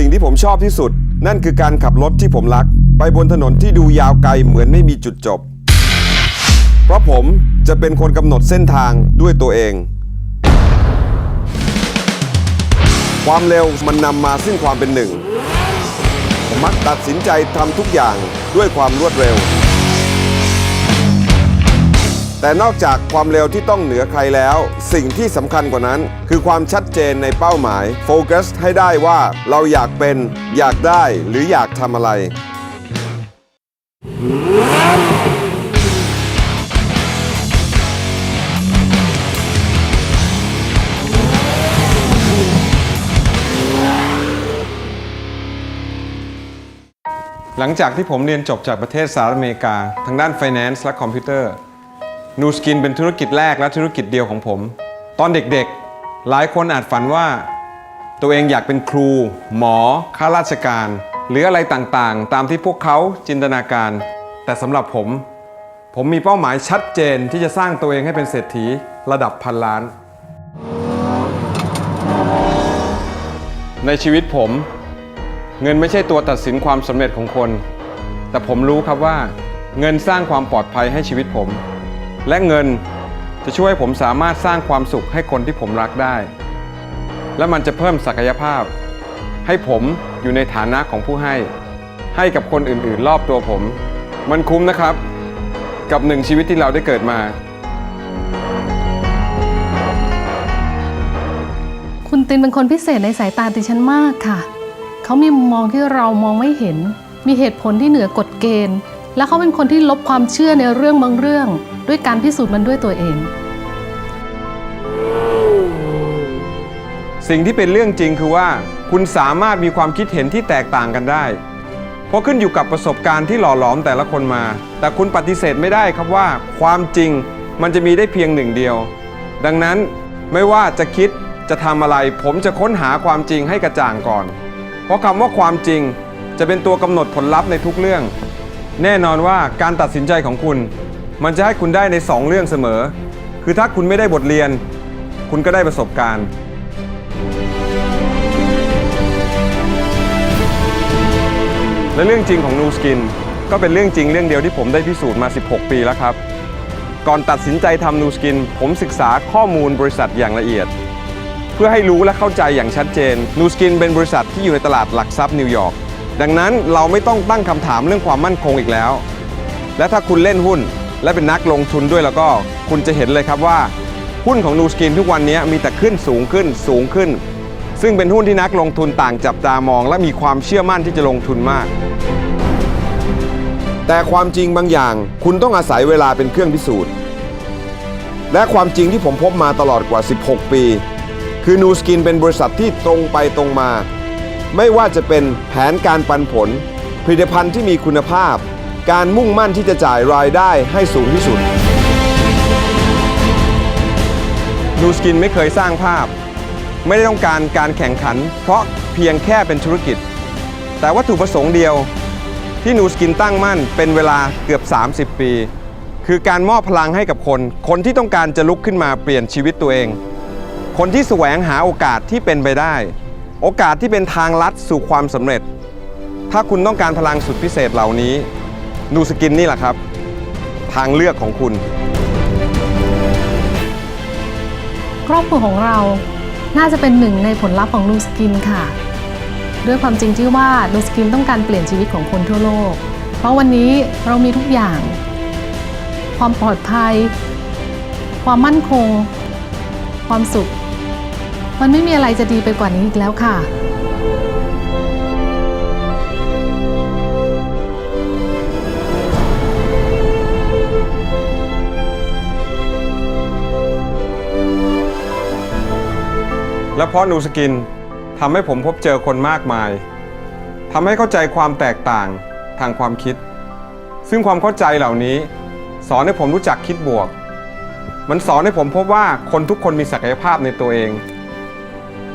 ิ่งที่ผมชอบที่สุด นั่นคือการขับรถที่ผมรัก ไปบนถนนที่ดูยาวไกลเหมือนไม่มีจุดจบ เพราะผมจะเป็นคนกำหนดเส้นทางด้วยตัวเอง ความเร็วมันนำมาซึ่งความเป็นหนึ่ง ผมมักตัดสินใจทำทุกอย่างด้วยความรวดเร็ว แต่นอกจากความเร็วที่ต้องเหนือใครแล้ว สิ่งที่สำคัญกว่านั้น คือความชัดเจนในเป้าหมาย โฟกัสให้ได้ว่าเราอยากเป็น อยากได้หรืออยากทำอะไร หลังจากที่ผมเรียนจบจากประเทศสหรัฐอเมริกา ทางด้าน Finance และคอมพิวเตอร์ นูสกินเป็นธุรกิจแรกและธุรกิจเดียวของผม ตอนเด็กๆ หลายคนอาจฝันว่า ตัวเองอยากเป็นครู หมอ ข้าราชการ หรืออะไรต่างๆ ตามที่พวกเขาจินตนาการ แต่สำหรับผม ผมมีเป้าหมายชัดเจนที่จะสร้างตัวเองให้เป็นเศรษฐีระดับพันล้าน ในชีวิตผม เงินไม่ใช่ตัวตัดสินความสำเร็จของคน แต่ผมรู้ครับว่า เงินสร้างความปลอดภัยให้ชีวิตผม และเงินจะช่วยผมสามารถสร้างความสุขให้คนที่ผมรักได้ และมันจะเพิ่มศักยภาพ ให้ผมอยู่ในฐานะของผู้ให้ ให้กับคนอื่นๆ รอบตัวผม มันคุ้มนะครับ กับหนึ่งชีวิตที่เราได้เกิดมา คุณตินเป็นคนพิเศษในสายตาดิฉันมากค่ะ เขามีมุมมองที่เรามองไม่เห็น มีเหตุผลที่เหนือกฎเกณฑ์ และเขาเป็นคนที่ลบความเชื่อในเรื่องบางเรื่อง ด้วยการพิสูจน์มันด้วยตัวเอง สิ่งที่เป็นเรื่องจริงคือว่าคุณสามารถมีความคิดเห็นที่แตกต่างกันได้ เพราะขึ้นอยู่กับประสบการณ์ที่หล่อหลอมแต่ละคนมา แต่คุณปฏิเสธไม่ได้ครับว่า ความจริงมันจะมีได้เพียงหนึ่งเดียว ดังนั้นไม่ว่าจะคิดจะทำอะไร ผมจะค้นหาความจริงให้กระจ่างก่อน เพราะคำว่าความจริงจะเป็นตัวกำหนดผลลัพธ์ในทุกเรื่อง แน่นอนว่าการตัดสินใจของคุณ มันจะให้คุณได้ในสองเรื่องเสมอ คือถ้าคุณไม่ได้บทเรียน คุณก็ได้ประสบการณ์ และเรื่องจริงของนูสกินก็เป็นเรื่องจริงเรื่องเดียวที่ผมได้พิสูจน์มา 16 ปีแล้วครับ ก่อนตัดสินใจทำนูสกิน ผมศึกษาข้อมูลบริษัทอย่างละเอียด เพื่อให้รู้และเข้าใจอย่างชัดเจนนูสกินเป็นบริษัทที่อยู่ในตลาดหลักทรัพย์นิวยอร์กดังนั้นเราไม่ต้องตั้งคำถามเรื่องความมั่นคงอีกแล้ว และถ้าคุณเล่นหุ้น และเป็นนักลงทุนด้วยแล้วก็คุณจะเห็นเลยครับว่า หุ้นของนูสกินทุกวันนี้มีแต่ขึ้นสูงขึ้นสูงขึ้น ซึ่งเป็นหุ้นที่นักลงทุนต่างจับตามอง และมีความเชื่อมั่นที่จะลงทุนมาก แต่ความจริงบางอย่าง คุณต้องอาศัยเวลาเป็นเครื่องพิสูจน์ และความจริงที่ผมพบมาตลอดกว่า 16 ปี คือนูสกินเป็นบริษัทที่ตรงไปตรงมา ไม่ว่าจะเป็นแผนการปันผล ผลิตภัณฑ์ที่มีคุณภาพ การมุ่งมั่นที่จะจ่ายรายได้ให้สูงที่สุดนูสกินไม่เคยสร้างภาพ ไม่ได้ต้องการการแข่งขัน เพราะเพียงแค่เป็นธุรกิจ แต่วัตถุประสงค์เดียว ที่นูสกินตั้งมั่นเป็นเวลาเกือบ 30 ปี คือการมอบพลังให้กับคน คนที่ต้องการจะลุกขึ้นมาเปลี่ยนชีวิตตัวเอง คนที่แสวงหาโอกาสที่เป็นไปได้ โอกาสที่เป็นทางลัดสู่ความสำเร็จ ถ้าคุณต้องการพลังสุดพิเศษเหล่านี้ นูสกินนี่แหละครับ ทางเลือกของคุณ ครอบครัวของเราน่าจะเป็นหนึ่งในผลลัพธ์ของนูสกินค่ะ ด้วยความจริงที่ว่านูสกินต้องการเปลี่ยนชีวิตของคนทั่วโลก เพราะวันนี้เรามีทุกอย่าง ความปลอดภัย ความมั่นคง ความสุข มันไม่มีอะไรจะดีไปกว่านี้อีกแล้วค่ะ และเพราะนูสกินทำให้ผมพบเจอคนมากมายทำให้เข้าใจความแตกต่างทางความคิด ซึ่งความเข้าใจเหล่านี้ สอนให้ผมรู้จักคิดบวก มันสอนให้ผมพบว่าคนทุกคนมีศักยภาพในตัวเอง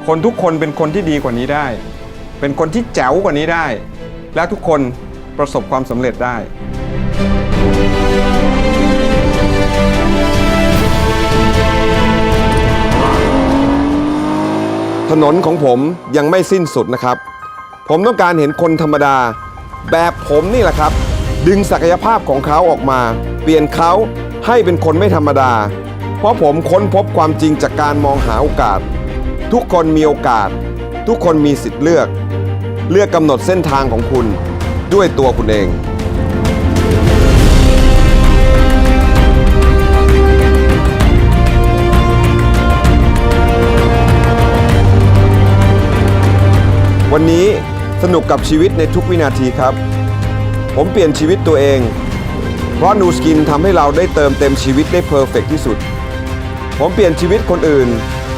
คนทุกคนเป็นคนที่ดีกว่านี้ได้ เป็นคนที่แจ๋วกว่านี้ได้ และทุกคนประสบความสำเร็จได้ ถนนของผมยังไม่สิ้นสุดนะครับ ผมต้องการเห็นคนธรรมดา แบบผมนี่แหละครับ ดึงศักยภาพของเขาออกมา เปลี่ยนเขาให้เป็นคนไม่ธรรมดา เพราะผมค้นพบความจริงจากการมองหาโอกาส ทุกคนมีโอกาส ทุกคนมีสิทธิ์เลือก เลือกกำหนดเส้นทางของคุณด้วยตัวคุณเอง วันนี้สนุกกับชีวิตในทุกวินาทีครับ ผมเปลี่ยนชีวิตตัวเอง เพราะนูสกินทำให้เราได้เติมเต็มชีวิตได้เพอร์เฟกที่สุด ผมเปลี่ยนชีวิตคนอื่น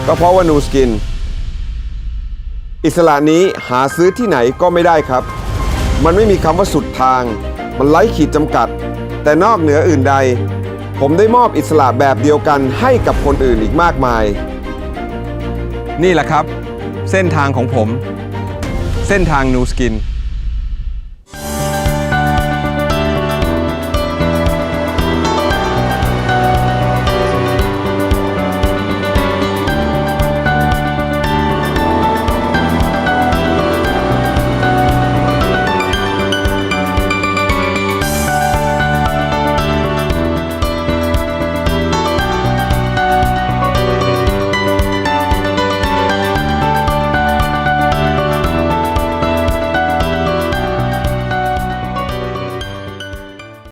ก็เพราะว่านูสกิน อิสระนี้หาซื้อที่ไหนก็ไม่ได้ครับ มันไม่มีคำว่าสุดทาง มันไร้ขีดจำกัด แต่นอกเหนืออื่นใด ผมได้มอบอิสระแบบเดียวกันให้กับคนอื่นอีกมากมาย นี่แหละครับ เส้นทางของผม เส้นทางนูสกิน